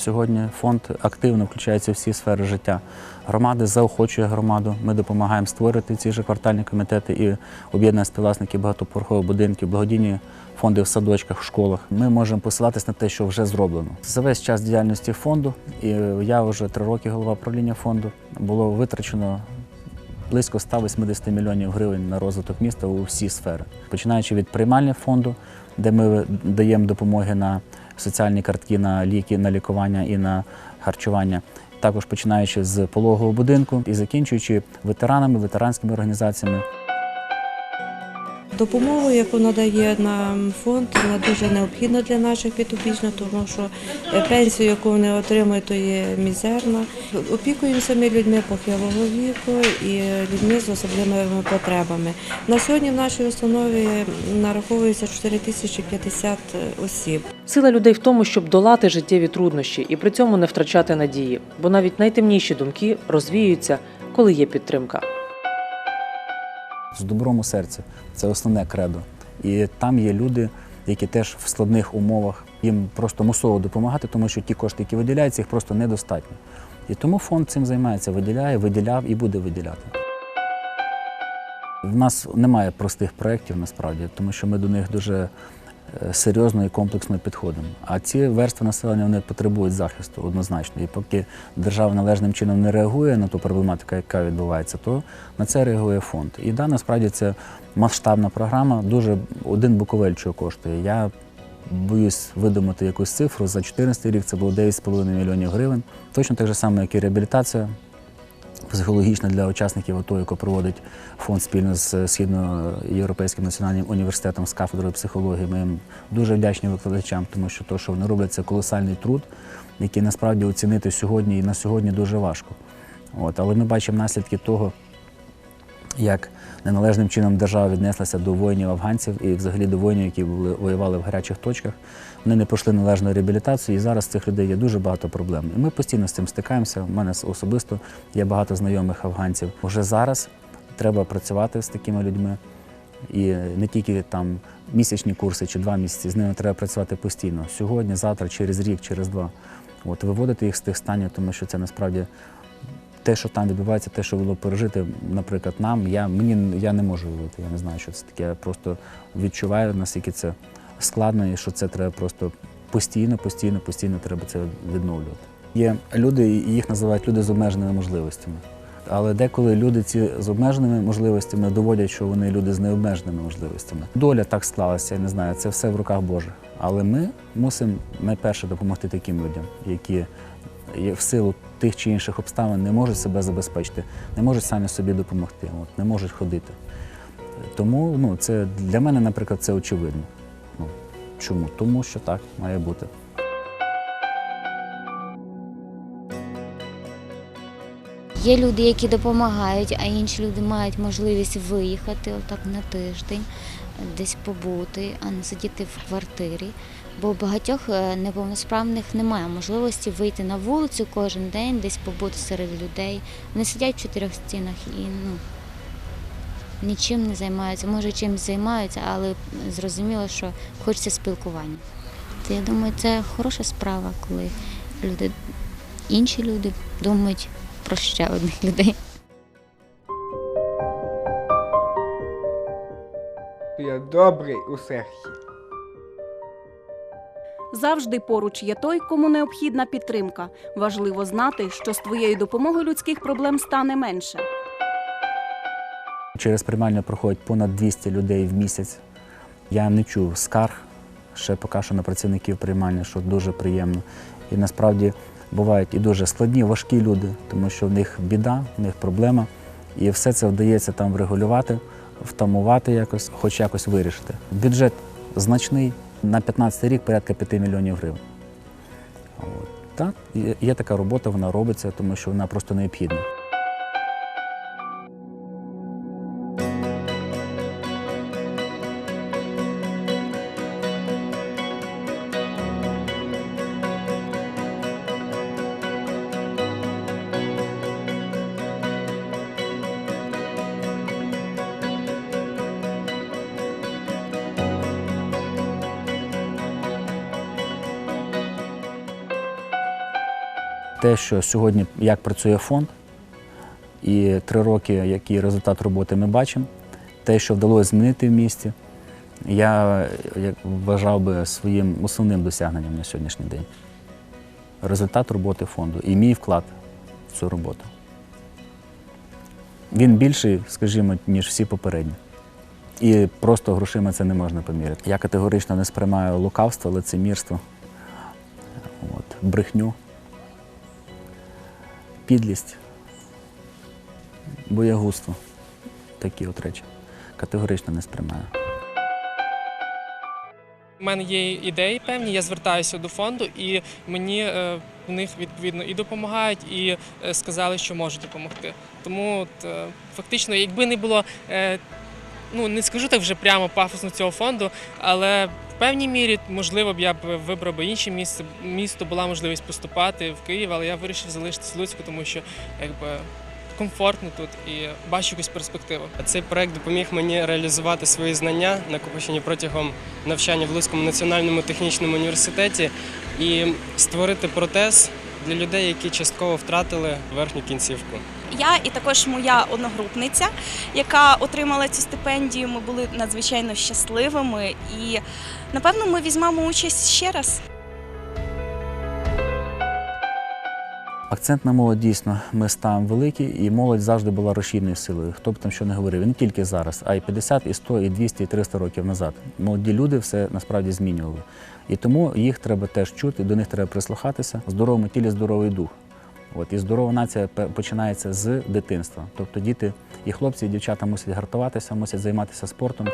Сьогодні фонд активно включається в всі сфери життя. Громади заохочує громаду. Ми допомагаємо створити ці ж квартальні комітети і об'єднання співвласників багатоповерхових будинків, благодійні фонди в садочках, в школах. Ми можемо посилатися на те, що вже зроблено. За весь час діяльності фонду, і я вже три роки голова правління фонду, було витрачено близько 180 мільйонів гривень на розвиток міста у всі сфери, починаючи від приймального фонду, де ми даємо допомоги на соціальні картки, на ліки, на лікування і на харчування. Також починаючи з пологового будинку і закінчуючи ветеранами, ветеранськими організаціями. Допомогу, яку надає нам фонд, вона дуже необхідна для наших підопічних, тому що е, пенсію, яку вони отримують, то є мізерна. Опікуємося ми людьми похилого віку і людьми з особливими потребами. На сьогодні в нашій установі нараховується 4050 осіб. Сила людей в тому, щоб долати життєві труднощі і при цьому не втрачати надії, бо навіть найтемніші думки розвіюються, коли є підтримка. з добром у серці. Це основне кредо. І там є люди, які теж в складних умовах їм просто мусово допомагати, тому що ті кошти, які виділяються, їх просто недостатньо. І тому фонд цим займається, виділяє, виділяв і буде виділяти. В нас немає простих проєктів насправді, тому що ми до них дуже серйозно і комплексно підходимо. А ці верстви населення вони потребують захисту однозначно. І поки держава належним чином не реагує на ту проблематику, яка відбувається, то на це реагує фонд. І да, насправді це масштабна програма, дуже один буковель чого коштує. Я боюсь видумати якусь цифру. За 2014 рік це було 9,5 мільйонів гривень. Точно так же само, як і реабілітація психологічна для учасників АТО, яку проводить фонд спільно з Східноєвропейським національним університетом з кафедрою психології. Ми їм дуже вдячні викладачам, тому що те, що вони роблять, це колосальний труд, який насправді оцінити сьогодні і на сьогодні дуже важко. От, але ми бачимо наслідки того, як неналежним чином держава віднеслася до воїнів афганців і взагалі до воїнів, які були, воювали в гарячих точках. Вони не пройшли належну реабілітацію, і зараз цих людей є дуже багато проблем. І ми постійно з цим стикаємося. У мене особисто є багато знайомих афганців. Уже зараз треба працювати з такими людьми. І не тільки там місячні курси чи два місяці, з ними треба працювати постійно. Сьогодні, завтра, через рік, через два. От виводити їх з тих станів, тому що це насправді те, що там відбувається, те, що було пережити, наприклад, нам, я, мені, я не можу уявити, я не знаю, що це таке. Я просто відчуваю, наскільки це складно і що це треба просто постійно, постійно, постійно треба це відновлювати. Є люди, їх називають люди з обмеженими можливостями. Але деколи люди ці з обмеженими можливостями доводять, що вони люди з необмеженими можливостями. Доля так склалася, я не знаю, це все в руках Божих. Але ми мусимо найперше допомогти таким людям, які в силу тих чи інших обставин не можуть себе забезпечити, не можуть самі собі допомогти, от, не можуть ходити. Тому ну, це для мене, наприклад, це очевидно. Ну, чому? Тому що так має бути. Є люди, які допомагають, а інші люди мають можливість виїхати отак на тиждень, десь побути, а не сидіти в квартирі. Бо у багатьох е, неповносправних немає можливості вийти на вулицю кожен день, десь побути серед людей. Вони сидять в чотирьох стінах і ну, нічим не займаються. Може, чимось займаються, але зрозуміло, що хочеться спілкування. То я думаю, це хороша справа, коли люди, інші люди думають про ще одних людей. Я добрий у серці. Завжди поруч є той, кому необхідна підтримка. Важливо знати, що з твоєю допомогою людських проблем стане менше. Через приймальню проходить понад 200 людей в місяць. Я не чув скарг ще поки що на працівників приймальні, що дуже приємно. І насправді бувають і дуже складні, важкі люди, тому що в них біда, в них проблема. І все це вдається там врегулювати, втамувати якось, хоч якось вирішити. Бюджет значний, на 15 рік порядка 5 мільйонів гривень. Так, є така робота, вона робиться, тому що вона просто необхідна. Те, що сьогодні як працює фонд, і три роки, який результат роботи ми бачимо, те, що вдалося змінити в місті, я як вважав би своїм основним досягненням на сьогоднішній день. Результат роботи фонду і мій вклад в цю роботу. Він більший, скажімо, ніж всі попередні. І просто грошима це не можна поміряти. Я категорично не сприймаю лукавство, лицемірство, от, брехню, підлість, боягузтво. Такі от речі. Категорично не сприймаю. У мене є ідеї певні, я звертаюся до фонду, і мені е, в них відповідно і допомагають, і е, сказали, що можуть допомогти. Тому от, е, фактично, якби не було, ну не скажу так вже прямо пафосно цього фонду, але певній мірі, можливо, б я б вибрав би інше місце. Місто була можливість поступати в Київ, але я вирішив залишитися в Луцьку, тому що якби комфортно тут і бачу якусь перспективу. Цей проект допоміг мені реалізувати свої знання, накопичені протягом навчання в Луцькому національному технічному університеті, і створити протез для людей, які частково втратили верхню кінцівку. Я і також моя одногрупниця, яка отримала цю стипендію. Ми були надзвичайно щасливими, і напевно ми візьмемо участь ще раз. Акцент на молодь дійсно ми ставимо великий, і молодь завжди була рушійною силою. Хто б там що не говорив, не тільки зараз, а й 50, і 100, і 200, і 300 років назад. Молоді люди все насправді змінювали. І тому їх треба теж чути, до них треба прислухатися. Здоровому тілі здоровий дух. От і здорова нація починається з дитинства. Тобто діти і хлопці, і дівчата мусять гартуватися, мусять займатися спортом.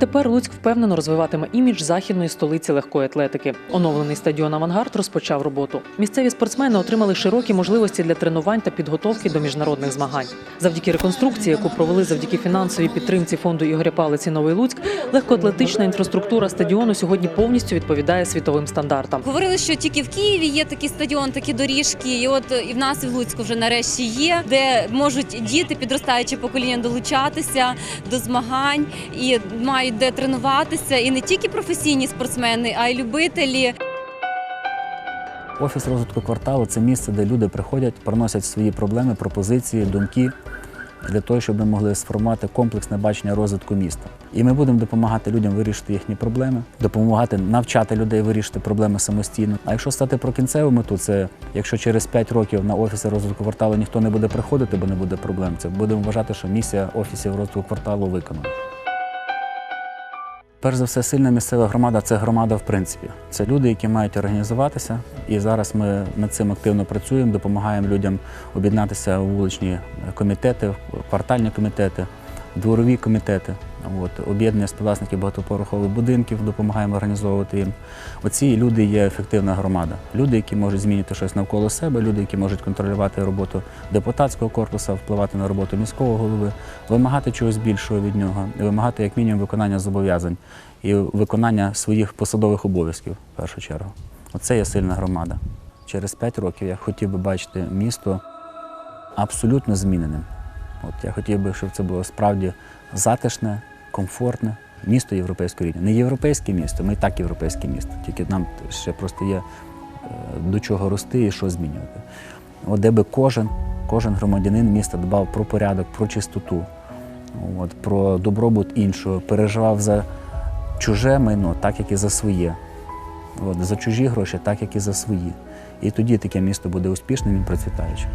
Відтепер Луцьк впевнено розвиватиме імідж західної столиці легкої атлетики. Оновлений стадіон Авангард розпочав роботу. Місцеві спортсмени отримали широкі можливості для тренувань та підготовки до міжнародних змагань. Завдяки реконструкції, яку провели завдяки фінансовій підтримці фонду Ігоря Палиці Новий Луцьк, легкоатлетична інфраструктура стадіону сьогодні повністю відповідає світовим стандартам. Говорили, що тільки в Києві є такий стадіон, такі доріжки, і от і в нас і в Луцьку вже нарешті є, де можуть діти, підростаюче покоління долучатися до змагань і мають де тренуватися. І не тільки професійні спортсмени, а й любителі. Офіс розвитку кварталу це місце, де люди приходять, приносять свої проблеми, пропозиції, думки для того, щоб ми могли сформувати комплексне бачення розвитку міста. І ми будемо допомагати людям вирішити їхні проблеми, допомагати навчати людей вирішити проблеми самостійно. А якщо стати про кінцеву мету, це якщо через 5 років на офіси розвитку кварталу ніхто не буде приходити, бо не буде проблем, це будемо вважати, що місія офісів розвитку кварталу виконана. Перш за все, сильна місцева громада це громада в принципі. Це люди, які мають організуватися. І зараз ми над цим активно працюємо, допомагаємо людям об'єднатися у вуличні комітети, квартальні комітети, дворові комітети. Об'єднання співвласників багатоповерхових будинків, допомагаємо організовувати їм. Оці люди є ефективна громада. Люди, які можуть змінити щось навколо себе, люди, які можуть контролювати роботу депутатського корпусу, впливати на роботу міського голови, вимагати чогось більшого від нього, вимагати як мінімум виконання зобов'язань і виконання своїх посадових обов'язків в першу чергу. Оце є сильна громада. Через п'ять років я хотів би бачити місто абсолютно зміненим. От я хотів би, щоб це було справді затишне, комфортне місто європейського рівня. Не європейське місто, ми і так європейське місто. Тільки нам ще просто є е, до чого рости і що змінювати. От де би кожен, кожен громадянин міста дбав про порядок, про чистоту, от, про добробут іншого, переживав за чуже майно, так як і за своє. От, за чужі гроші, так як і за свої. І тоді таке місто буде успішним і процвітаючим.